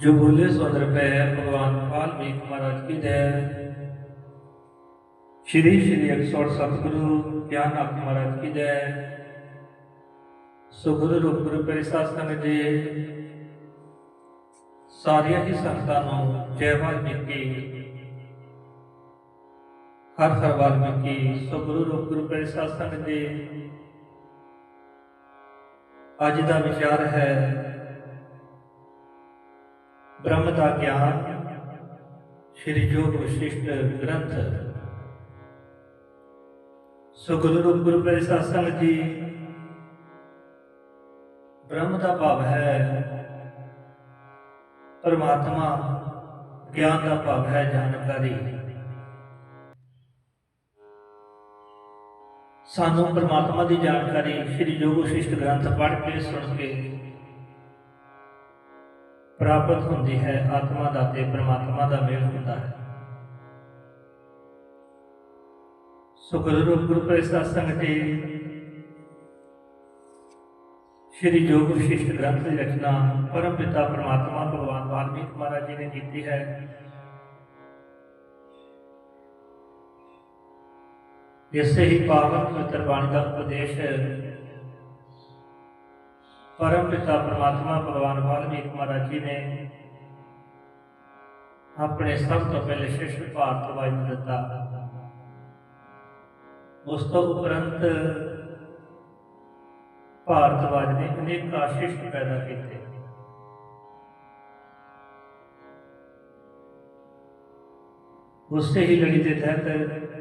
जो बोले सो पै भगवान वाल्मीकि महाराज की जय श्री श्री अक्षर सतगुरु ज्ञाननाथ महाराज की जय ਸੋ ਗੁਰੂ ਰੂਪ ਗੁਰੂ ਪਿਆਰੇ ਸੰਗਤ ਜੀ ਸਾਰੀਆਂ ਹੀ ਸੰਗਤਾਂ ਨੂੰ ਜੈ ਵਾਲਮੀਕੀ ਹਰ ਹਰ ਵਾਲਮੀਕੀ ਸੋ ਗੁਰੂ ਰੂਪ ਗੁਰੂ ਪਿਆਰੇ ਸੰਗਤ ਜੀ ਅੱਜ ਦਾ ਵਿਚਾਰ ਹੈ ਬ੍ਰਹਮ ਦਾ ਗਿਆਨ ਸ਼੍ਰੀ ਜੋਗ ਵਿਸ਼ਿਸ਼ਟ ਗ੍ਰੰਥ। ਸੋ ਗੁਰੂ ਗੁਰੂ ਪਿਆਰੇ ਸੰਗਤ ਜੀ, ਬ੍ਰਹਮ ਦਾ ਭਾਵ ਹੈ, ਪਰਮਾਤਮਾ ਗਿਆਨ ਦਾ ਭਾਵ ਹੈ ਜਾਣਕਾਰੀ। ਸਾਨੂੰ ਪਰਮਾਤਮਾ ਦੀ ਜਾਣਕਾਰੀ ਸ੍ਰੀ ਜੋਗ ਵਿਸ਼ਿਸ਼ਟ ਗ੍ਰੰਥ ਪੜ੍ਹ ਕੇ, ਸੁਣ ਕੇ ਪ੍ਰਾਪਤ ਹੁੰਦੀ ਹੈ, ਆਤਮਾ ਦਾ ਤੇ ਪਰਮਾਤਮਾ ਦਾ ਮੇਲ ਹੁੰਦਾ ਹੈ। ਸੋ ਗੁਰੂ ਗੁਰੂ ਪ੍ਰਸਾਦ ਸੰਗਤ ਜੀ, ਸ਼੍ਰੀ ਜੋਗ ਵਿਸ਼ਿਸ਼ਟ ਗ੍ਰੰਥ ਦੀ ਰਚਨਾ ਪਰਮ ਪਿਤਾ ਪਰਮਾਤਮਾ ਭਗਵਾਨ ਵਾਲਮੀਕ ਮਹਾਰਾਜ ਜੀ ਨੇ ਕੀਤੀ ਹੈ। ਇਸੇ ਹੀ ਪਾਵਨ ਪਵਿੱਤਰ ਬਾਣੀ ਦਾ ਉਪਦੇਸ਼ ਪਰਮ ਪਿਤਾ ਪਰਮਾਤਮਾ ਭਗਵਾਨ ਵਾਲਮੀਕ ਮਹਾਰਾਜ ਜੀ ਨੇ ਆਪਣੇ ਸਭ ਤੋਂ ਪਹਿਲੇ ਸ਼ਿਸ਼ ਭਾਰਤ ਵਾਜ ਨੂੰ ਦਿੱਤਾ ਉਸ ਤੋਂ ਉਪਰੰਤ ਭਾਰਤਵਾਜ ਨੇ ਅਨੇਕ ਆਸ਼ਿਸ਼ ਪੈਦਾ ਕੀਤੇ ਉਸੇ ਹੀ ਲੜੀ ਦੇ ਤਹਿਤ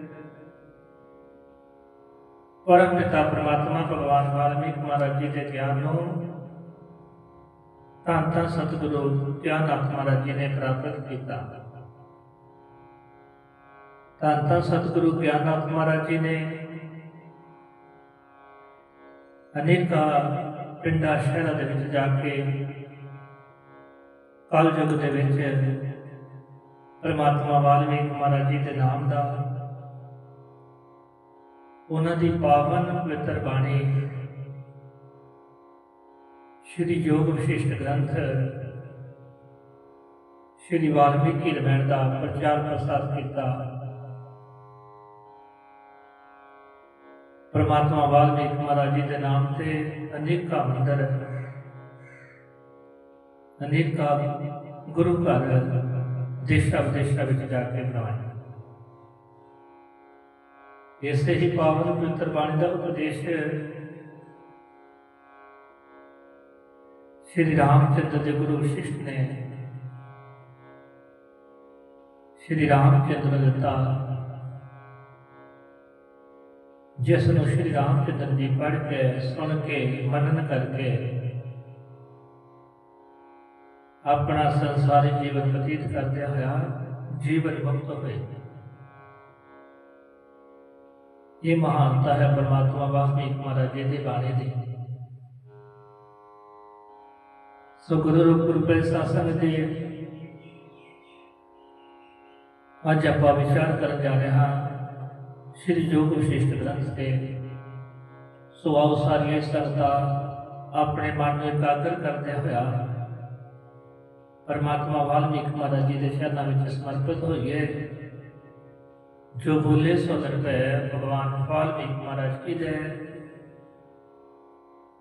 ਪਰਮ ਪਿਤਾ ਪ੍ਰਮਾਤਮਾ ਭਗਵਾਨ ਵਾਲਮੀਕ ਮਹਾਰਾਜ ਜੀ ਦੇ ਗਿਆਨ ਨੂੰ ਧੰਨ ਧੰਨ ਸਤਿਗੁਰੂ ਗਿਆਨਨਾਥ ਮਹਾਰਾਜ ਜੀ ਨੇ ਪ੍ਰਾਪਤ ਕੀਤਾ। ਤਾਂ ਤਾਂ ਸਤਿਗੁਰੂ ਗਿਆਨਨਾਥ ਮਹਾਰਾਜ ਜੀ ਨੇ ਅਨੇਕਾਂ ਪਿੰਡਾਂ ਸ਼ਹਿਰਾਂ ਦੇ ਵਿੱਚ ਜਾ ਕੇ ਕਲਯੁਗ ਦੇ ਵਿੱਚ ਪਰਮਾਤਮਾ ਵਾਲਮੀਕ ਮਹਾਰਾਜ ਜੀ ਦੇ ਨਾਮ ਦਾ, ਉਹਨਾਂ ਦੀ ਪਾਵਨ ਪਵਿੱਤਰ ਬਾਣੀ ਸ਼੍ਰੀ ਯੋਗ ਵਿਸ਼ਿਸ਼ਟ ਗ੍ਰੰਥ, ਸ਼੍ਰੀ ਵਾਲਮੀਕੀ ਰਮਾਇਣ ਦਾ ਪ੍ਰਚਾਰ ਪ੍ਰਸਾਰ ਕੀਤਾ। ਪਰਮਾਤਮਾ ਵਾਲਮੀਕ ਮਹਾਰਾਜ ਜੀ ਦੇ ਨਾਮ ਤੇ ਅਨੇਕਾਂ ਮੰਦਰ, ਅਨੇਕਾਂ ਗੁਰੂ ਘਰ ਦੇਸ਼ਾਂ ਵਿਦੇਸ਼ਾਂ ਵਿੱਚ ਜਾ ਕੇ ਬਣਾਏ ਇਸੇ ਹੀ ਪਾਵਨ ਪਵਿੱਤਰ ਬਾਣੀ ਦਾ ਉਪਦੇਸ਼ ਸ਼੍ਰੀ ਰਾਮਚੰਦਰ ਦੇ ਗੁਰੂ ਵਿਸ਼ਿਸ਼ਟ ਨੇ। ਸ਼੍ਰੀ ਰਾਮਚੰਦਰ ਨੂੰ ਦਿੱਤਾ ਜਿਸ ਨੂੰ ਸ਼੍ਰੀ ਰਾਮਚੰਦਰ ਜੀ ਪੜ੍ਹ ਕੇ, ਸੁਣ ਕੇ, ਮਨਨ ਕਰਕੇ ਆਪਣਾ ਸੰਸਾਰੀ ਜੀਵਨ ਬਤੀਤ ਕਰਦਿਆਂ ਹੋਇਆ ਜੀਵਨ ਮੁਕਤ ਹੋਏ। ਇਹ ਮਹਾਨਤਾ ਹੈ ਪਰਮਾਤਮਾ ਵਾਲਮੀਕ ਮਹਾਰਾਜ ਜੀ ਦੀ ਬਾਣੀ ਦੀ। ਸੋ ਗੁਰੂ ਰੂਪ ਗੁਰੂ ਪ੍ਰਸਾਦ ਸੰਗਤ ਜੀ ਅੱਜ ਆਪਾਂ ਵਿਚਾਰ ਕਰਨ ਜਾ ਰਹੇ ਹਾਂ ਸ਼੍ਰੀ ਜੋਗ ਵਿਸ਼ਿਸ਼ਟ ਗ੍ਰੰਥ ਤੇ ਸੋ ਆਓ ਸਾਰੀਆਂ ਸੰਗਤਾਂ ਆਪਣੇ ਮਨ ਨੂੰ ਇਕਾਗਰ ਕਰਦੇ ਹੋਇਆ ਪਰਮਾਤਮਾ ਵਾਲਮੀਕ ਮਹਾਰਾਜ ਜੀ ਦੇ ਚਰਨਾਂ ਵਿੱਚ ਸਮਰਪਿਤ ਹੋਈਏ ਜੋ ਬੋਲੇ ਸੋ ਨਿਰਭੈ ਭਗਵਾਨ ਵਾਲਮੀਕ ਮਹਾਰਾਜ ਕੀ ਜੈ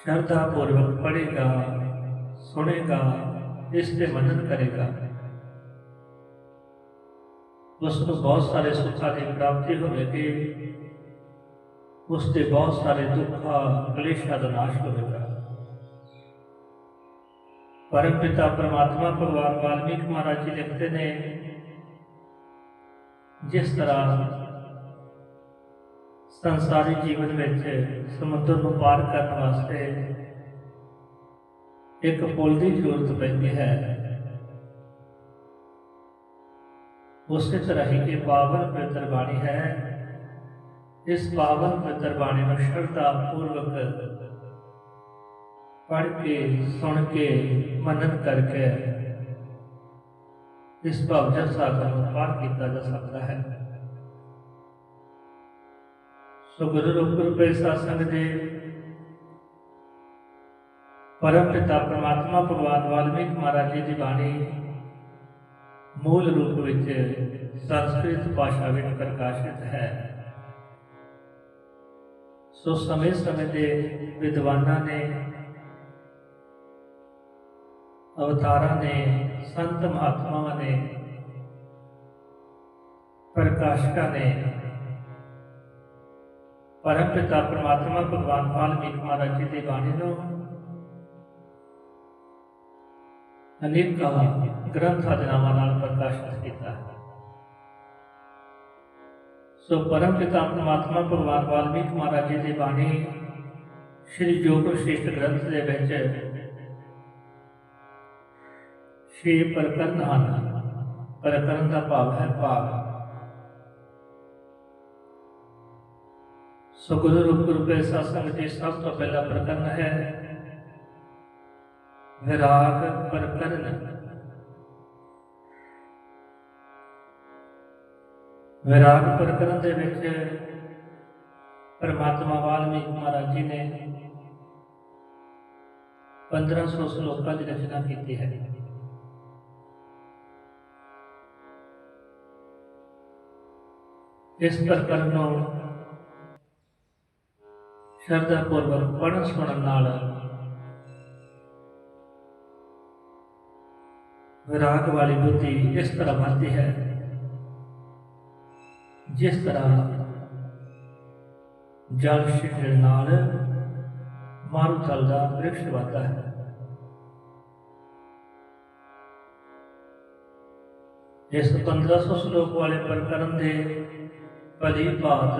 ਸ਼ਰਧਾ ਪੂਰਵਕ ਪੜ੍ਹੇਗਾ ਸੁਣੇਗਾ ਇਸ ਤੇ ਮਨਨ ਕਰੇਗਾ ਉਸ ਨੂੰ ਬਹੁਤ ਸਾਰੇ ਸੁੱਖਾਂ ਦੀ ਪ੍ਰਾਪਤੀ ਹੋਵੇਗੀ ਉਸ ਦੇ ਬਹੁਤ ਸਾਰੇ ਦੁੱਖਾਂ ਕਲੇਸ਼ਾਂ ਦਾ ਨਾਸ਼ ਹੋਵੇਗਾ ਪਰਮ ਪਿਤਾ ਪਰਮਾਤਮਾ ਭਗਵਾਨ ਵਾਲਮੀਕ ਮਹਾਰਾਜ ਜੀ ਲਿਖਦੇ ਨੇ ਜਿਸ ਤਰ੍ਹਾਂ ਸੰਸਾਰੀ ਜੀਵਨ ਵਿੱਚ ਸਮੁੰਦਰ ਨੂੰ ਪਾਰ ਕਰਨ ਵਾਸਤੇ ਇੱਕ ਪੁਲ ਦੀ ਜ਼ਰੂਰਤ ਪੈਂਦੀ ਹੈ। ਉਸੇ ਤਰ੍ਹਾਂ ਹੀ ਇਹ ਪਾਵਨ ਪਵਿੱਤਰ ਬਾਣੀ ਹੈ। ਇਸ ਪਾਵਨ ਪਵਿੱਤਰ ਬਾਣੀ ਨੂੰ ਸ਼ਰਧਾ ਪੂਰਵਕ ਪੜ੍ਹ ਕੇ, ਸੁਣ ਕੇ, ਮਨਨ ਕਰਕੇ ਇਸ ਭਵਜਨ ਸਾਗਰ ਨੂੰ ਪਾਰ ਕੀਤਾ ਜਾ ਸਕਦਾ ਹੈ। ਸੋ ਗੁਰੂ ਰੂਪ ਰੂਪੇ ਸਾਸੰਗ ਦੇ ਪਰਮ ਪਿਤਾ ਪਰਮਾਤਮਾ ਭਗਵਾਨ ਵਾਲਮੀਕ ਮਹਾਰਾਜ ਜੀ ਦੀ ਬਾਣੀ ਮੂਲ ਰੂਪ ਵਿੱਚ ਸੰਸਕ੍ਰਿਤ ਭਾਸ਼ਾ ਵਿੱਚ ਪ੍ਰਕਾਸ਼ਿਤ ਹੈ ਸੋ ਸਮੇਂ ਸਮੇਂ ਦੇ ਵਿਦਵਾਨਾਂ ਨੇ ਅਵਤਾਰਾਂ ਨੇ ਸੰਤ ਮਹਾਤਮਾਵਾਂ ਨੇ ਪ੍ਰਕਾਸ਼ਕਾਂ ਨੇ ਪਰਮ ਪਿਤਾ ਪਰਮਾਤਮਾ ਭਗਵਾਨ ਵਾਲਮੀਕ ਮਹਾਰਾਜ ਜੀ ਦੀ ਬਾਣੀ ਨੂੰ ਅਨੇਕਾਂ ਗ੍ਰੰਥਾਂ ਦੇ ਨਾਮਾਂ ਨਾਲ ਪ੍ਰਕਾਸ਼ਿਤ ਕੀਤਾ ਹੈ। ਸੋ ਪਰਮ ਪਿਤਾ ਪਰਮਾਤਮਾ ਭਗਵਾਨ ਵਾਲਮੀਕ ਮਹਾਰਾਜ ਜੀ ਦੀ ਬਾਣੀ ਸ਼੍ਰੀ ਜੋਗ ਸ਼੍ਰੇਸ਼ਟ ਗ੍ਰੰਥ ਦੇ ਵਿੱਚ ਛੇ ਪ੍ਰਕਰਨ ਹਨ। ਪ੍ਰਕਰਨ ਦਾ ਭਾਵ ਹੈ ਭਾਗ। ਸੋ ਗੁਰੂ ਰੂਪ ਰੂਪੇ ਸਾਸੰਗ ਜੀ ਸਭ ਤੋਂ ਪਹਿਲਾ ਪ੍ਰਕਰਨ ਹੈ, ਵਿਰਾਗ ਪ੍ਰਕਰਨ। ਵਿਰਾਗ ਪ੍ਰਕਰਨ ਦੇ ਵਿੱਚ ਪਰਮਾਤਮਾ ਵਾਲਮੀਕ ਮਹਾਰਾਜ ਜੀ ਨੇ 1500 ਸ਼ਲੋਕਾਂ ਦੀ ਰਚਨਾ ਕੀਤੀ ਹੈ। ਇਸ ਪ੍ਰਕਰਨ ਨੂੰ ಶ್ರದ್ಧಾಪೂರ್ವಕ ಪಣಿಸ್ಕೊಳ್ಳಲಾಳ راگ والی بدھی اس طرح بنتی ہے جس طرح جل مارو ماروتل کا برکش بنتا ہے اس پندرہ سو سلوک والے پرکرم کے بھلی بات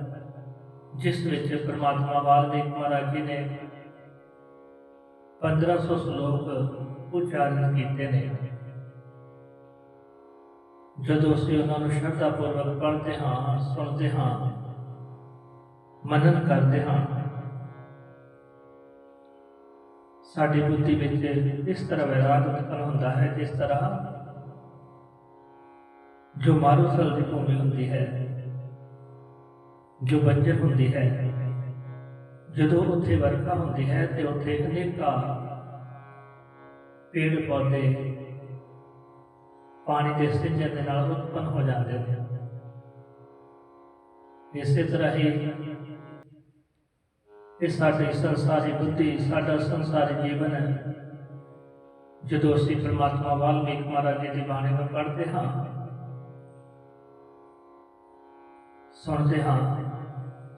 ਜਿਸ ਵਿੱਚ ਪਰਮਾਤਮਾ ਵਾਲਮੀਕ ਮਹਾਰਾਜ ਜੀ ਨੇ 1500 ਸ਼ਲੋਕ ਉਚਾਰਨ ਕੀਤੇ ਨੇ। ਜਦੋਂ ਅਸੀਂ ਉਹਨਾਂ ਨੂੰ ਸ਼ਰਧਾ ਪੂਰਵਕ ਪੜ੍ਹਦੇ ਹਾਂ, ਸੁਣਦੇ ਹਾਂ, ਮਨਨ ਕਰਦੇ ਹਾਂ, ਸਾਡੀ ਬੁੱਧੀ ਵਿੱਚ ਇਸ ਤਰ੍ਹਾਂ ਵਿਰਾਗ ਉਤਪਨ ਹੁੰਦਾ ਹੈ ਜਿਸ ਤਰ੍ਹਾਂ ਜੋ ਮਾਰੂਥਲ ਦੀ ਭੂਮੀ ਹੁੰਦੀ ਹੈ ਜੋ ਬੰਜਰ ਹੁੰਦੀ ਹੈ। ਜਦੋਂ ਉੱਥੇ ਵਰਖਾ ਹੁੰਦੀ ਹੈ ਤੇ ਉੱਥੇ ਅਨੇਕਾਂ ਪੇੜ ਪੌਦੇ ਪਾਣੀ ਦੇ ਸਿੰਜਣ ਦੇ ਨਾਲ ਉਤਪਨ ਹੋ ਜਾਂਦੇ ਨੇ। ਇਸੇ ਤਰ੍ਹਾਂ ਹੀ ਇਹ ਸਾਡੀ ਸੰਸਾਰੀ ਬੁੱਧੀ, ਸਾਡਾ ਸੰਸਾਰੀ ਜੀਵਨ ਹੈ। ਜਦੋਂ ਅਸੀਂ ਪ੍ਰਮਾਤਮਾ ਵਾਲਮੀਕ ਮਹਾਰਾਜ ਜੀ ਦੀ ਬਾਣੀ ਨੂੰ ਪੜ੍ਹਦੇ ਹਾਂ, ਸੁਣਦੇ ਹਾਂ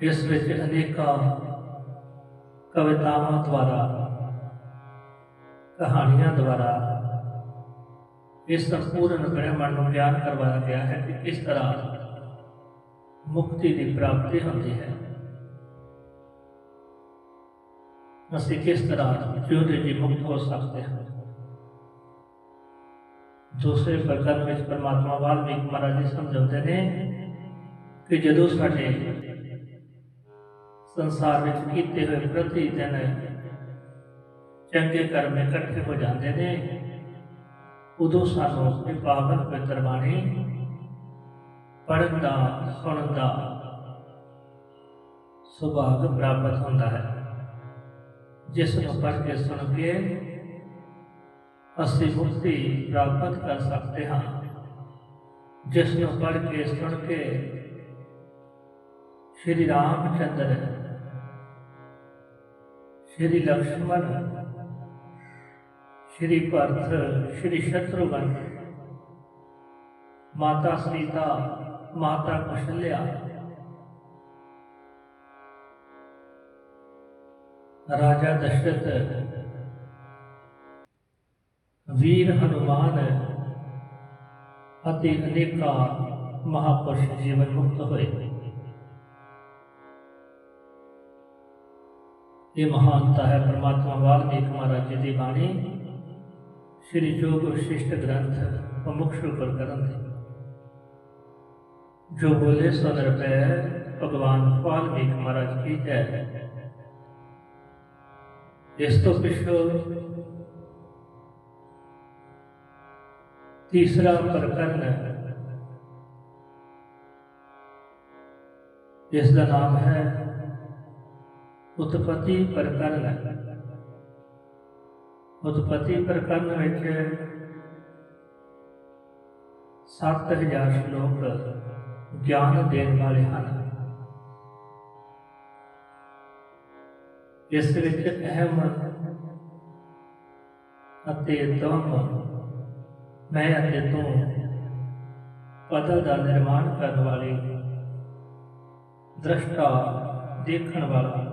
ਇਸ ਵਿੱਚ ਅਨੇਕਾਂ ਕਵਿਤਾਵਾਂ ਦੁਆਰਾ ਕਹਾਣੀਆਂ ਦੁਆਰਾ ਇਸ ਸੰਪੂਰਨ ਬ੍ਰਹਿਮੰਡ ਨੂੰ ਗਿਆਨ ਕਰਵਾਇਆ ਗਿਆ ਹੈ ਕਿ ਕਿਸ ਤਰ੍ਹਾਂ ਮੁਕਤੀ ਦੀ ਪ੍ਰਾਪਤੀ ਹੁੰਦੀ ਹੈ ਅਸੀਂ ਕਿਸ ਤਰ੍ਹਾਂ ਜਿਉਂਦੇ ਜੀ ਮੁਕਤ ਹੋ ਸਕਦੇ ਹਾਂ ਦੂਸਰੇ ਪ੍ਰਕਰਨ ਵਿੱਚ ਪਰਮਾਤਮਾ ਵਾਲਮੀਕ ਮਹਾਰਾਜ ਜੀ ਸਮਝਾਉਂਦੇ ਨੇ ਕਿ ਜਦੋਂ ਸਾਡੇ ਸੰਸਾਰ ਵਿੱਚ ਕੀਤੇ ਹੋਏ ਪ੍ਰਤੀ ਦਿਨ ਚੰਗੇ ਕਰਮ ਇਕੱਠੇ ਹੋ ਜਾਂਦੇ ਨੇ। ਉਦੋਂ ਸਾਨੂੰ ਇਹ ਪਾਵਨ ਪਵਿੱਤਰ ਬਾਣੀ ਪੜ੍ਹਨ ਦਾ, ਸੁਣਨ ਦਾ ਸੁਭਾਗ ਪ੍ਰਾਪਤ ਹੁੰਦਾ ਹੈ। ਜਿਸ ਨੂੰ ਪੜ੍ਹ ਕੇ ਸੁਣ ਕੇ ਅਸੀਂ ਮੁਕਤੀ ਪ੍ਰਾਪਤ ਕਰ ਸਕਦੇ ਹਾਂ। ਜਿਸ ਨੂੰ ਪੜ੍ਹ ਕੇ ਸੁਣ ਕੇ ਸ਼੍ਰੀ ਰਾਮ ਚੰਦਰ ਸ਼੍ਰੀ ਲਕਸ਼ਮਣ, ਸ਼੍ਰੀ ਭਰਤ, ਸ਼੍ਰੀ ਸ਼ਤਰੂਘਨ ਮਾਤਾ ਸੀਤਾ, ਮਾਤਾ ਕਸ਼ਲਿਆ, ਰਾਜਾ ਦਸ਼ਰਥ, ਵੀਰ ਹਨੂਮਾਨ ਅਤੇ ਅਨੇਕਾਂ ਮਹਾਪੁਰਸ਼ ਜੀਵਨ ਮੁਕਤ ਹੋਏ। ਇਹ ਮਹਾਨਤਾ ਹੈ ਪ੍ਰਮਾਤਮਾ ਵਾਲਮੀਕ ਮਹਾਰਾਜ ਜੀ ਦੀ ਬਾਣੀ ਸ੍ਰੀ ਜੋਗ ਵਿਸ਼ਿਸ਼ਟ ਗ੍ਰੰਥ ਮੁਖਸ਼ੂ ਪਰ ਕਰਨ ਦੀ ਜੋ ਬੋਲੇ ਸੋ ਨਿਰਭੈ ਭਗਵਾਨ ਵਾਲਮੀਕ ਮਹਾਰਾਜ ਕੀ ਜੈ ਇਸ ਤੋਂ ਪਿਛੋ ਤੀਸਰਾ ਪ੍ਰਕਰਨ ਇਸ ਦਾ ਨਾਮ ਹੈ ਉਤਪਤੀ ਪ੍ਰਕਰਨ ਉਤਪਤੀ ਪ੍ਰਕਰਨ ਵਿੱਚ 7000 ਸ਼ਲੋਕ ਗਿਆਨ ਦੇਣ ਵਾਲੇ ਹਨ। ਇਸ ਵਿੱਚ ਅਹਿਮ ਅਤੇ ਤੁਮ ਮੈਂ ਅਤੇ ਤੂੰ ਪਦਲ ਦਾ ਨਿਰਮਾਣ ਕਰਨ ਵਾਲੇ ਦ੍ਰਸ਼ਟਾ ਦੇਖਣ ਵਾਲਾ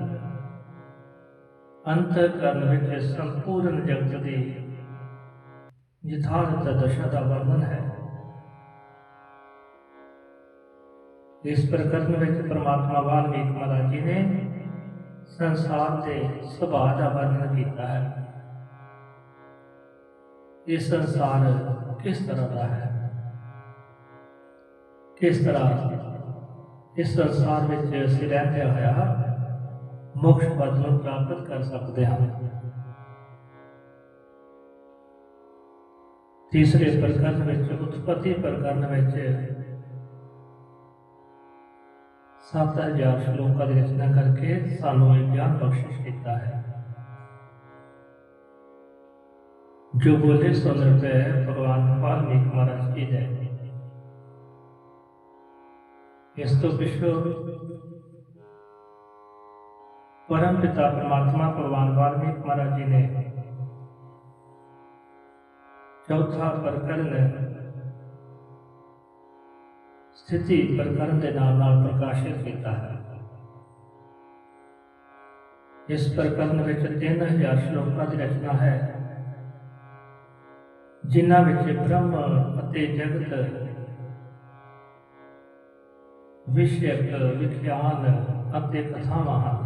ਅੰਤਰ ਕਰਨ ਵਿੱਚ ਸੰਪੂਰਨ ਜਗਤ ਦੀ ਯਥਾਰਥ ਦਸ਼ਾ ਦਾ ਵਰਣਨ ਹੈ ਇਸ ਪ੍ਰਕਰਨ ਵਿੱਚ ਪ੍ਰਮਾਤਮਾ ਵਾਲਮੀਕ ਮਹਾਰਾਜ ਜੀ ਨੇ ਸੰਸਾਰ ਦੇ ਸੁਭਾਅ ਦਾ ਵਰਣਨ ਕੀਤਾ ਹੈ ਇਹ ਸੰਸਾਰ ਕਿਸ ਤਰ੍ਹਾਂ ਦਾ ਹੈ ਕਿਸ ਤਰ੍ਹਾਂ ਇਸ ਸੰਸਾਰ ਵਿੱਚ ਅਸੀਂ ਰਹਿੰਦੇ ਹੋਇਆ ਮੋਕਸ਼ ਪਦ ਨੂੰ ਪ੍ਰਾਪਤ ਕਰ ਸਕਦੇ ਹਾਂ ਤੀਸਰੇ ਪ੍ਰਕਰਨ ਵਿੱਚ ਉਤਪਤੀ ਪ੍ਰਕਰਨ ਵਿੱਚ 7000 ਸ਼ਲੋਕਾਂ ਦੀ ਰਚਨਾ ਕਰਕੇ ਸਾਨੂੰ ਇਹ ਗਿਆਨ ਬਖਸ਼ਿਸ਼ ਕੀਤਾ ਹੈ ਜੋ ਬੋਲੇ ਸੋ ਨਿਰਭੈ ਭਗਵਾਨ ਵਾਲਮੀਕ ਮਹਾਰਾਜ ਕੀ ਜੈ ਇਸ ਤੋਂ ਪਿਛੋ ਪਰਮ ਪਿਤਾ ਪਰਮਾਤਮਾ ਭਗਵਾਨ ਵਾਲਮੀਕ ਮਹਾਰਾਜ ਜੀ ਨੇ ਚੌਥਾ ਪ੍ਰਕਰਨ ਸਥਿਤੀ ਪ੍ਰਕਰਨ ਦੇ ਨਾਲ ਨਾਲ ਪ੍ਰਕਾਸ਼ਿਤ ਕੀਤਾ ਹੈ ਇਸ ਪ੍ਰਕਰਨ ਵਿੱਚ 3000 ਸ਼ਲੋਕਾਂ ਦੀ ਰਚਨਾ ਹੈ ਜਿਨ੍ਹਾਂ ਵਿੱਚ ਬ੍ਰਹਮ ਅਤੇ ਜਗਤ ਵਿਸ਼ੇਕ ਵਿਖਿਆਨ ਅਤੇ ਕਥਾਵਾਂ ਹਨ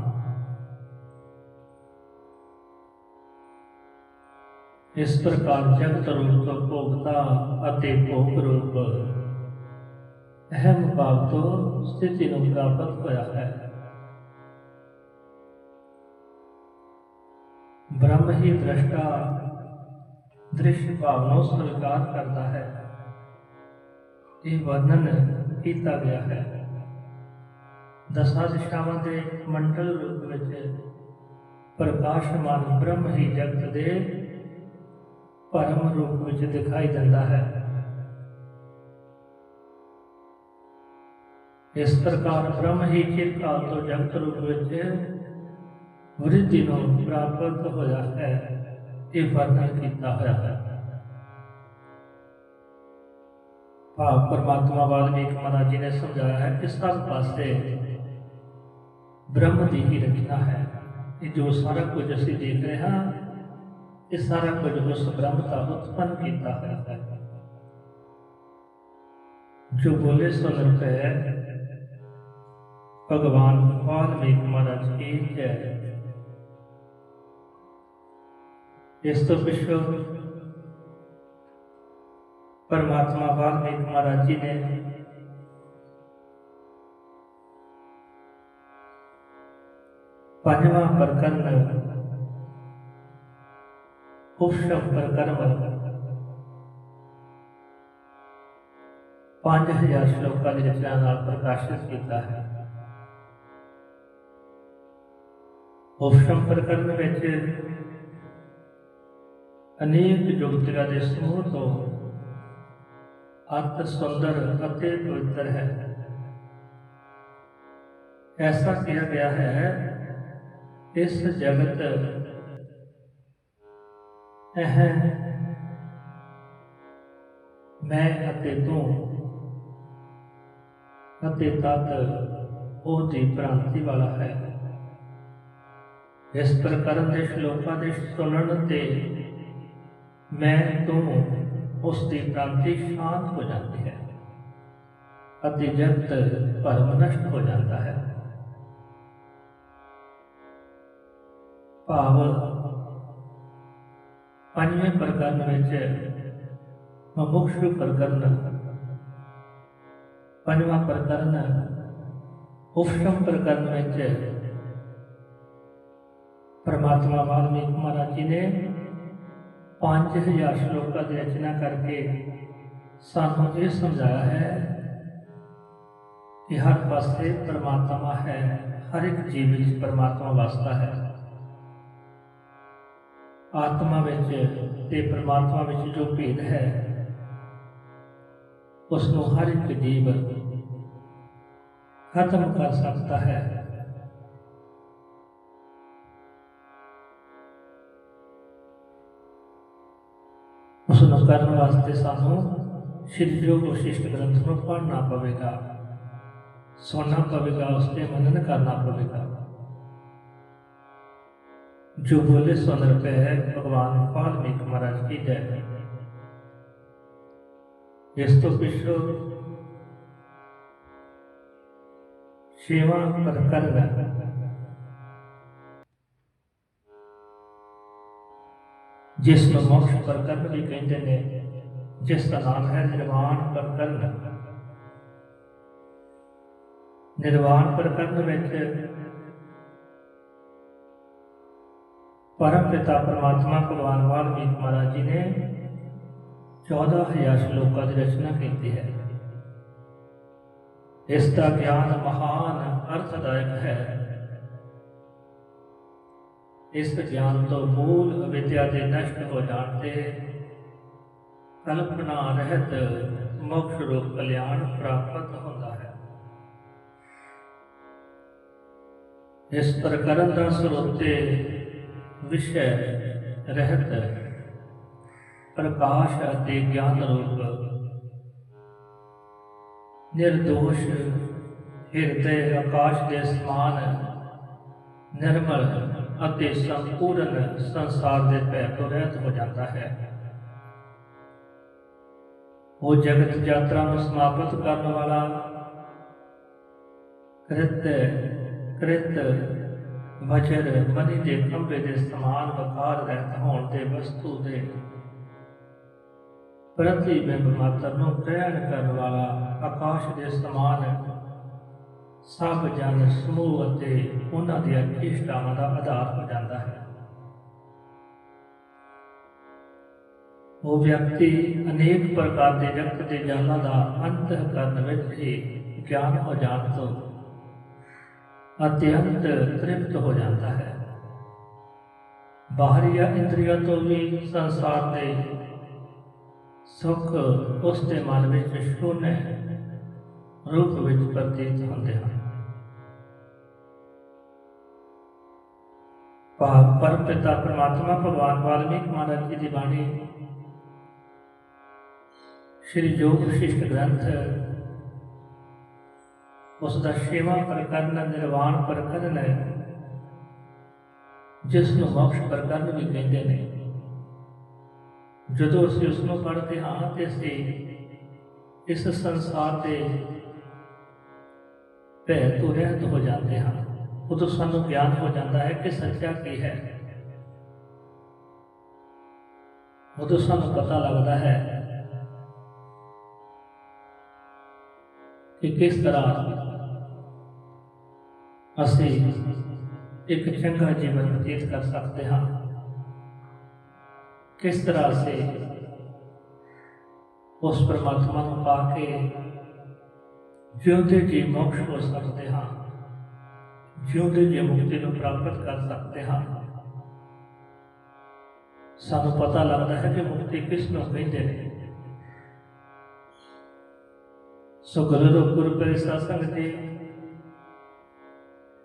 ਇਸ ਪ੍ਰਕਾਰ ਜਗਤ ਰੂਪ ਤੋਂ ਭੋਗਤਾ ਅਤੇ ਭੋਗ ਰੂਪ। ਅਹਿਮ ਭਾਵ ਤੋਂ ਸਥਿਤੀ ਨੂੰ ਪ੍ਰਾਪਤ ਹੋਇਆ ਹੈ। ਬ੍ਰਹਮ ਹੀ ਦ੍ਰਸ਼ਟਾ ਦ੍ਰਿਸ਼ ਭਾਵ ਨੂੰ ਸਵੀਕਾਰ ਕਰਦਾ ਹੈ। ਇਹ ਵਰਣਨ ਕੀਤਾ ਗਿਆ ਹੈ। ਦਸਾਂ ਦਿਸ਼ਾਵਾਂ ਦੇ ਮੰਡਲ ਰੂਪ ਵਿੱਚ ਪ੍ਰਕਾਸ਼ਮਾਨ ਬ੍ਰਹਮ ਹੀ ਜਗਤ ਦੇ ਪਰਮ ਰੂਪ ਵਿੱਚ ਦਿਖਾਈ ਦਿੰਦਾ ਹੈ। ਇਸ ਪ੍ਰਕਾਰ ਬ੍ਰਹਮ ਹੀ ਚਿਰ ਤੋਂ ਜਗਤ ਰੂਪ ਵਿੱਚ ਵ੍ਰਿਧੀ ਨੂੰ ਪ੍ਰਾਪਤ ਹੋਇਆ ਹੈ, ਇਹ ਵਰਣਨ ਕੀਤਾ ਹੋਇਆ ਹੈ। ਭਾਵ ਪਰਮਾਤਮਾ ਵਾਲਮੀਕ ਮਹਾਰਾਜ ਜੀ ਨੇ ਸਮਝਾਇਆ ਹੈ ਕਿ ਸਭ ਪਾਸੇ ਬ੍ਰਹਮ ਦੀ ਹੀ ਰਚਨਾ ਹੈ। ਇਹ ਜੋ ਸਾਰਾ ਕੁਝ ਅਸੀਂ ਦੇਖ ਰਹੇ ਹਾਂ یہ سارا کچھ اس برہم کا اتپن کیتا ہے۔ جو بولے سو لگتا ہے بھگوان پال بھی ہمارا ایک ہے۔ اس تو پچھو پرماتما والمیک مہاراج جی نے پانچواں برکن ਨੇ ਪੰਜਵਾਂ ਪ੍ਰਕਰਨ ਉਪਸ਼ਮ ਪ੍ਰਕਰਨ 5000 ਸ਼ਲੋਕਾਂ ਦੀ ਰਚਨਾ ਨਾਲ ਪ੍ਰਕਾਸ਼ਿਤ ਕੀਤਾ ਹੈ ਉਪਸ਼ਮ ਪ੍ਰਕਰਨ ਵਿੱਚ ਅਨੇਕ ਜੁਗਤੀਆਂ ਦੇ ਸਮੂਹ ਤੋਂ ਅਤ ਸੁੰਦਰ ਅਤੇ ਪਵਿੱਤਰ ਹੈ ਐਸਾ ਕਿਹਾ ਗਿਆ ਹੈ ਇਸ ਜਗਤ ਇਹ ਮੈਂ ਅਤੇ ਤੂੰ ਅਤੇ ਤਤ ਉਹ ਦੀ ਪ੍ਰਾਂਤੀ ਵਾਲਾ ਹੈ ਇਸ ਪ੍ਰਕਰਨ ਦੇ ਸ਼ਲੋਕਾਂ ਦੇ ਸੁਣਨ ਤੇ ਮੈਂ ਤੂੰ ਉਸ ਦੀ ਪ੍ਰਾਂਤੀ ਸ਼ਾਂਤ ਹੋ ਜਾਂਦੀ ਹੈ ਅਤੇ ਜਗਤ ਭਰਮ ਨਸ਼ਟ ਹੋ ਜਾਂਦਾ ਹੈ ਭਾਵ ਪੰਜਵੇਂ ਪ੍ਰਕਰਨ ਵਿੱਚ ਮਮੁਖਸ਼ੂ ਪ੍ਰਕਰਨ ਪੰਜਵਾਂ ਪ੍ਰਕਰਨ ਉਪਸ਼ਮ ਪ੍ਰਕਰਨ ਵਿੱਚ ਪਰਮਾਤਮਾ ਵਾਲਮੀਕ ਮਹਾਰਾਜ ਜੀ ਨੇ 5000 ਸ਼ਲੋਕਾਂ ਦੀ ਰਚਨਾ ਕਰਕੇ ਸਾਨੂੰ ਇਹ ਸਮਝਾਇਆ ਹੈ ਕਿ ਹਰ ਪਾਸੇ ਪਰਮਾਤਮਾ ਹੈ ਹਰ ਇੱਕ ਜੀਵ ਵਿੱਚ ਪਰਮਾਤਮਾ ਵਸਦਾ ਹੈ ਆਤਮਾ ਵਿੱਚ ਤੇ ਪਰਮਾਤਮਾ ਵਿੱਚ ਜੋ ਭੇਦ ਹੈ ਉਸ ਨੂੰ ਹਰ ਇੱਕ ਜੀਵ ਖਤਮ ਕਰ ਸਕਦਾ ਹੈ ਉਸ ਨੂੰ ਕਰਨ ਵਾਸਤੇ ਸਾਨੂੰ ਸ਼੍ਰੀ ਜੋਗ ਵਿਸ਼ਿਸ਼ਟ ਗ੍ਰੰਥ ਨੂੰ ਪੜ੍ਹਨਾ ਪਵੇਗਾ ਸੁਣਨਾ ਪਵੇਗਾ ਉਸ ਤੇ ਮਨਨ ਕਰਨਾ ਪਵੇਗਾ جو بولے سو نر پہ ہے، بھگوان والمیک مہاراج کی جائے اس تو پچھو شیوا پر کر جس میں موقع پر کرم بھی کہتے ہیں جس کا نام ہے نروان پر کرم نروان پر کرم میں پرم پتا پرماتما کو وال میت مہاراج جی نے چودہ ہزار شلوکا کی رچنا کی ہے اس کا گیان مہان ارتھ دائک ہے اس گیان تو مول ودیا کے نشٹ ہو جانتے کلپنا رہت مکش روپ کلیان پراپت ہوتا ہے اس پرکرم کا سروتے ਵਿਸ਼ੇ ਰਹਿਤ ਪ੍ਰਕਾਸ਼ ਅਤੇ ਗਿਆਨ ਰੂਪ। ਨਿਰਦੋਸ਼ ਹਿਰਦੇ ਆਕਾਸ਼ ਦੇ ਸਮਾਨ ਨਿਰਮਲ ਅਤੇ ਸੰਪੂਰਨ ਸੰਸਾਰ ਦੇ ਭੈ ਤੋਂ ਰਹਿਤ ਹੋ ਜਾਂਦਾ ਹੈ। ਉਹ ਜਗਤ ਯਾਤਰਾ ਨੂੰ ਸਮਾਪਤ ਕਰਨ ਵਾਲਾ ਕ੍ਰਿਤ ਕ੍ਰਿਤ ਵਜਰ ਮਨੀ ਦੇ ਖੰਭੇ ਦੇ ਸਮਾਨ ਵਕਾਰ ਰਹਿਤ ਹੋਣ ਤੇ ਵਸਤੂ ਦੇ ਪ੍ਰਤੀਬਿੰਬ ਮਾਤਰ ਨੂੰ ਗ੍ਰਹਿਣ ਕਰਨ ਵਾਲਾ ਆਕਾਸ਼ ਦੇ ਸਮਾਨ ਸਭ ਜਨ ਸਮੂਹ ਅਤੇ ਉਹਨਾਂ ਦੀਆਂ ਇਸ਼ਟਾਵਾਂ ਦਾ ਆਧਾਰ ਹੋ ਜਾਂਦਾ ਹੈ। ਉਹ ਵਿਅਕਤੀ ਅਨੇਕ ਪ੍ਰਕਾਰ ਦੇ ਜਗਤ ਦੇ ਜਾਲਾਂ ਦਾ ਅੰਤ ਕਰਨ ਵਿੱਚ ਹੀ ਗਿਆਨ ਹੋ ਜਾਣ ਤੋਂ ਅਤਿਅੰਤ ਤ੍ਰਿਪਤ ਹੋ ਜਾਂਦਾ ਹੈ। ਬਾਹਰੀਆ ਇੰਦਰੀਆਂ ਤੋਂ ਵੀ ਸੰਸਾਰ ਦੇ ਸੁਖ ਉਸ ਦੇ ਮਨ ਵਿੱਚ ਸ਼ੂਨਯ ਰੂਪ ਵਿੱਚ ਪ੍ਰਤੀਤ ਹੁੰਦੇ ਹਨ। ਭਾਵ ਪਰਮਪਿਤਾ ਪ੍ਰਮਾਤਮਾ ਭਗਵਾਨ ਵਾਲਮੀਕ ਮਹਾਰਾਜ ਜੀ ਦੀ ਬਾਣੀ, ਸ਼੍ਰੀ ਜੋਗ ਵਿਸ਼ਿਸ਼ਟ ਗ੍ਰੰਥ ਉਸ ਦਾ ਛੇਵਾਂ ਪ੍ਰਕਰਨ ਨਿਰਵਾਣ ਪ੍ਰਕਰਨ ਹੈ। ਜਿਸ ਨੂੰ ਮੋਕਸ਼ ਪ੍ਰਕਰਨ ਵੀ ਕਹਿੰਦੇ ਨੇ। ਜਦੋਂ ਅਸੀਂ ਉਸ ਨੂੰ ਪੜ੍ਹਦੇ ਹਾਂ ਤੇ ਅਸੀਂ ਇਸ ਸੰਸਾਰ ਦੇ ਭੈ ਤੋਂ ਰਹਿਤ ਹੋ ਜਾਂਦੇ ਹਾਂ। ਉਦੋਂ ਸਾਨੂੰ ਗਿਆਨ ਹੋ ਜਾਂਦਾ ਹੈ ਕਿ ਸੱਚਾ ਕੀ ਹੈ। ਉਦੋਂ ਸਾਨੂੰ ਪਤਾ ਲੱਗਦਾ ਹੈ ਕਿ ਕਿਸ ਤਰ੍ਹਾਂ ਅਸੀਂ ਇੱਕ ਚੰਗਾ ਜੀਵਨ ਬਤੀਤ ਕਰ ਸਕਦੇ ਹਾਂ ਕਿਸ ਤਰ੍ਹਾਂ ਅਸੀਂ ਉਸ ਪਰਮਾਤਮਾ ਨੂੰ ਪਾ ਕੇ ਜਿਉਂਦੇ ਜੀ ਮੋਕਸ਼ ਹੋ ਸਕਦੇ ਹਾਂ ਜਿਉਂਦੇ ਜੀ ਮੁਕਤੀ ਨੂੰ ਪ੍ਰਾਪਤ ਕਰ ਸਕਦੇ ਹਾਂ ਸਾਨੂੰ ਪਤਾ ਲੱਗਦਾ ਹੈ ਕਿ ਮੁਕਤੀ ਕਿਸ ਨੂੰ ਕਹਿੰਦੇ ਨੇ ਸੋ ਗੁਰੂ ਰੂਪ ਗੁਰੂ ਪਰਿ ਸਾਸੰਗ ਦੇ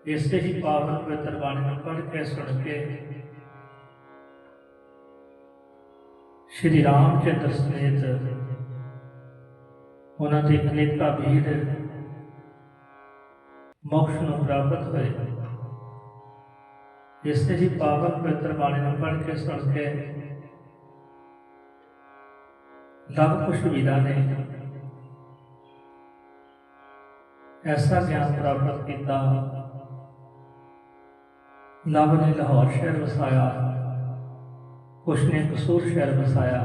ਇਸੇ ਹੀ ਪਾਵਨ ਪਵਿੱਤਰ ਬਾਣੀ ਨੂੰ ਪੜ੍ਹ ਕੇ ਸੁਣ ਕੇ ਸ਼੍ਰੀ ਰਾਮ ਚੰਦਰ ਸਮੇਤ ਉਹਨਾਂ ਦੇ ਅਨੇਕਾਂ ਵੀਰ ਮੋਕਸ਼ ਨੂੰ ਪ੍ਰਾਪਤ ਹੋਏ ਇਸੇ ਹੀ ਪਾਵਨ ਪਵਿੱਤਰ ਬਾਣੀ ਨੂੰ ਪੜ੍ਹ ਕੇ ਸੁਣ ਕੇ ਲਵ ਕੁਸ਼ ਵੀਰਾਂ ਨੇ ਐਸਾ ਗਿਆਨ ਪ੍ਰਾਪਤ ਕੀਤਾ لاب نے لاہور شہر بسایا کچھ نے قصور شہر بسایا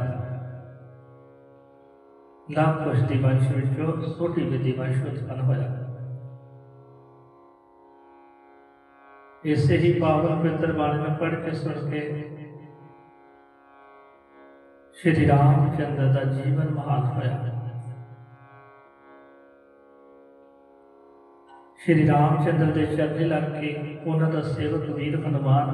لاب کچھ دیوانش وچوں سوٹی بھی بنش اتپن ہویا اسے ہی پاون پتر بارے میں پڑھ کے سن کے شری رام چندر کا جیون محال ہویا ਸ਼੍ਰੀ ਰਾਮ ਚੰਦਰ ਦੇ ਚਰਨੇ ਲੱਗ ਕੇ ਉਹਨਾਂ ਦਾ ਸੇਵਕ ਵੀਰ ਹਨੂਮਾਨ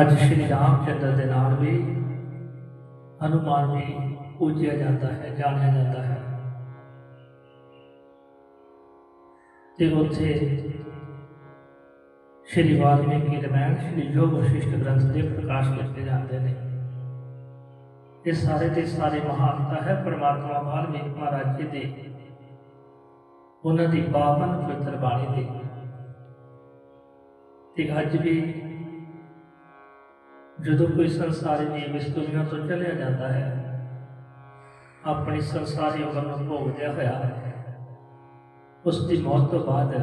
ਅੱਜ ਸ਼੍ਰੀ ਰਾਮ ਚੰਦਰ ਦੇ ਨਾਲ ਵੀ ਹਨੂਮਾਨ ਵੀ ਪੂਜਿਆ ਜਾਂਦਾ ਹੈ, ਜਾਣਿਆ ਜਾਂਦਾ ਹੈ। ਤੇ ਉੱਥੇ ਸ਼੍ਰੀ ਵਾਲਮੀਕੀ ਰਮਾਇਣ ਸ਼੍ਰੀ ਯੋਗ ਵਸ਼ਿਸ਼ਟ ਗ੍ਰੰਥ ਦੇ ਪ੍ਰਕਾਸ਼ ਕੀਤੇ ਜਾਂਦੇ ਨੇ। ਇਹ ਸਾਰੇ ਦੇ ਸਾਰੇ ਮਹਾਨਤਾ ਹੈ ਪਰਮਾਤਮਾ ਵਾਲਮੀਕ ਮਹਾਰਾਜ ਜੀ ਦੇ, ਉਹਨਾਂ ਦੀ ਪਾਵਨ ਪਵਿੱਤਰ ਬਾਣੀ ਦੇ ਤੇ ਅੱਜ ਵੀ ਜਦੋਂ ਕੋਈ ਸੰਸਾਰੀ ਜੀਵ ਇਸ ਦੁਨੀਆ ਤੋਂ ਚਲਿਆ ਜਾਂਦਾ ਹੈ, ਆਪਣੀ ਸੰਸਾਰੀ ਉਮਰ ਨੂੰ ਭੋਗਦਿਆ ਹੋਇਆ ਉਸ ਦੀ ਮੌਤ ਤੋਂ ਬਾਅਦ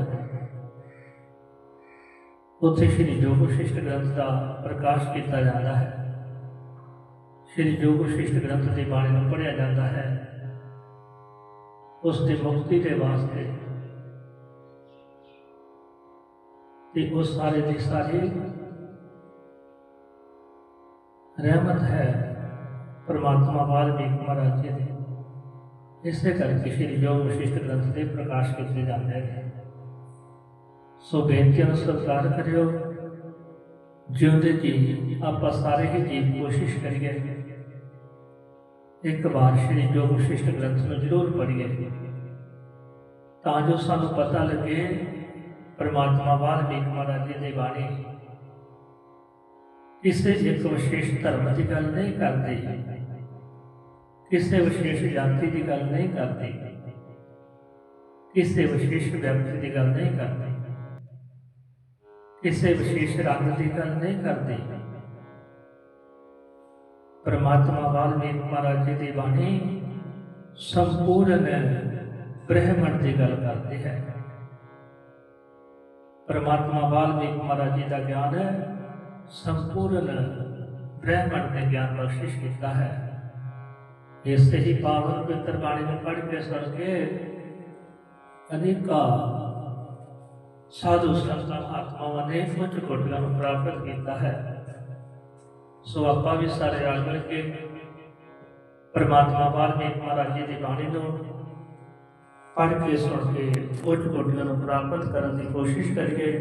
ਉੱਥੇ ਸ਼੍ਰੀ ਜੋਗ ਵਿਸ਼ਿਸ਼ਟ ਗ੍ਰੰਥ ਦਾ ਪ੍ਰਕਾਸ਼ ਕੀਤਾ ਜਾਂਦਾ ਹੈ। ਸ਼੍ਰੀ ਜੋਗ ਵਿਸ਼ਿਸ਼ਟ ਗ੍ਰੰਥ ਦੀ ਬਾਣੀ ਨੂੰ ਪੜ੍ਹਿਆ ਜਾਂਦਾ ਹੈ, ਉਸ ਦੀ ਮੁਕਤੀ ਦੇ ਵਾਸਤੇ ਤੇ ਉਸ ਸਾਰੇ ਦੀ ਸਾਰੀ ਰਹਿਮਤ ਹੈ ਪਰਮਾਤਮਾ ਵਾਲਮੀਕ ਮਹਾਰਾਜ ਜੀ ਦੀ। ਇਸੇ ਕਰਕੇ ਸ਼੍ਰੀ ਜੋਗ ਵਿਸ਼ਿਸ਼ਟ ਗ੍ਰੰਥ ਦੇ ਪ੍ਰਕਾਸ਼ ਕੀਤੇ ਜਾਂਦੇ ਨੇ। ਸੋ ਬੇਨਤੀ ਨੂੰ ਸਤਿਕਾਰ ਕਰਿਓ, ਜਿਉਂਦੇ ਜੀ ਆਪਾਂ ਸਾਰੇ ਹੀ ਜੀਵ ਕੋਸ਼ਿਸ਼ ਕਰੀਏ ਇੱਕ ਵਾਰ ਸ਼੍ਰੀ ਜੋਗ ਵਿਸ਼ਿਸ਼ਟ ਗ੍ਰੰਥ ਨੂੰ ਜ਼ਰੂਰ ਪੜ੍ਹੀਏ, ਤਾਂ ਜੋ ਸਾਨੂੰ ਪਤਾ ਲੱਗੇ ਪਰਮਾਤਮਾ ਵਾਲਮੀਕ ਮਹਾਰਾਜ ਜੀ ਦੀ ਬਾਣੀ ਕਿਸੇ ਇੱਕ ਵਿਸ਼ੇਸ਼ ਧਰਮ ਦੀ ਗੱਲ ਨਹੀਂ ਕਰਦੀ, ਕਿਸੇ ਵਿਸ਼ੇਸ਼ ਜਾਤੀ ਦੀ ਗੱਲ ਨਹੀਂ ਕਰਦੀ, ਕਿਸੇ ਵਿਸ਼ੇਸ਼ ਵਿਅਕਤੀ ਦੀ ਗੱਲ ਨਹੀਂ ਕਰਦੀ, ਕਿਸੇ ਵਿਸ਼ੇਸ਼ ਰੰਗ ਦੀ ਗੱਲ ਨਹੀਂ ਕਰਦੀ। ਪਰਮਾਤਮਾ ਵਾਲਮੀਕ ਮਹਾਰਾਜ ਜੀ ਦੀ ਬਾਣੀ ਸੰਪੂਰਨ ਬ੍ਰਹਿਮੰਡ ਦੀ ਗੱਲ ਕਰਦੀ ਹੈ ਪਰਮਾਤਮਾ ਵਾਲਮੀਕ ਮਹਾਰਾਜ ਜੀ ਦਾ ਗਿਆਨ ਸੰਪੂਰਨ ਬ੍ਰਹਿਮੰਡ ਦੇ ਗਿਆਨ ਬਖਸ਼ਿਸ਼ ਕੀਤਾ ਹੈ ਇਸੇ ਹੀ ਪਾਵਨ ਪਵਿੱਤਰ ਬਾਣੀ ਨੂੰ ਪੜ੍ਹ ਕੇ ਸੁਣ ਕੇ ਅਨੇਕਾਂ ਸਾਧੂ ਸੰਤਾਂ ਆਤਮਾਵਾਂ ਨੇ ਉੱਚ ਕੋਟੀਆਂ ਨੂੰ ਪ੍ਰਾਪਤ ਕੀਤਾ ਹੈ ਸੋ ਆਪਾਂ ਵੀ ਸਾਰੇ ਰਲ ਮਿਲ ਕੇ ਪਰਮਾਤਮਾ ਵਾਲਮੀਕ ਮਹਾਰਾਜ ਜੀ ਦੀ ਬਾਣੀ ਨੂੰ ਪੜ੍ਹ ਕੇ, ਸੁਣ ਕੇ ਉੱਚ ਕੋਟੀਆਂ ਨੂੰ ਪ੍ਰਾਪਤ ਕਰਨ ਦੀ ਕੋਸ਼ਿਸ਼ ਕਰੀਏ।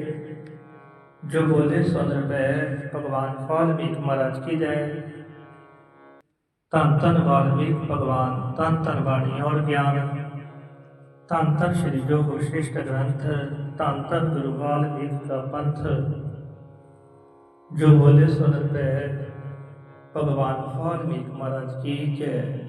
ਜੋ ਬੋਲੇ, ਸੁਣ ਪੈ ਭਗਵਾਨ ਵਾਲਮੀਕ ਮਹਾਰਾਜ ਕੀ ਜੈ ਧੰਨ ਧੰਨ ਵਾਲਮੀਕ ਭਗਵਾਨ, ਧੰਨ ਧੰਨ ਬਾਣੀ ਔਰ ਗਿਆਨ। ਧੰਨ ਧੰਨ ਸ੍ਰੀ ਜੋ ਵਿਸ਼ਿਸ਼ਟ ਗ੍ਰੰਥ, ਧੰਨ ਧੰਨ ਗੁਰੂ ਵਾਲਮੀਕ ਦਾ ਪੰਥ। جو بولے سنت ہے بھگوان فالمی مہاراج کی جے۔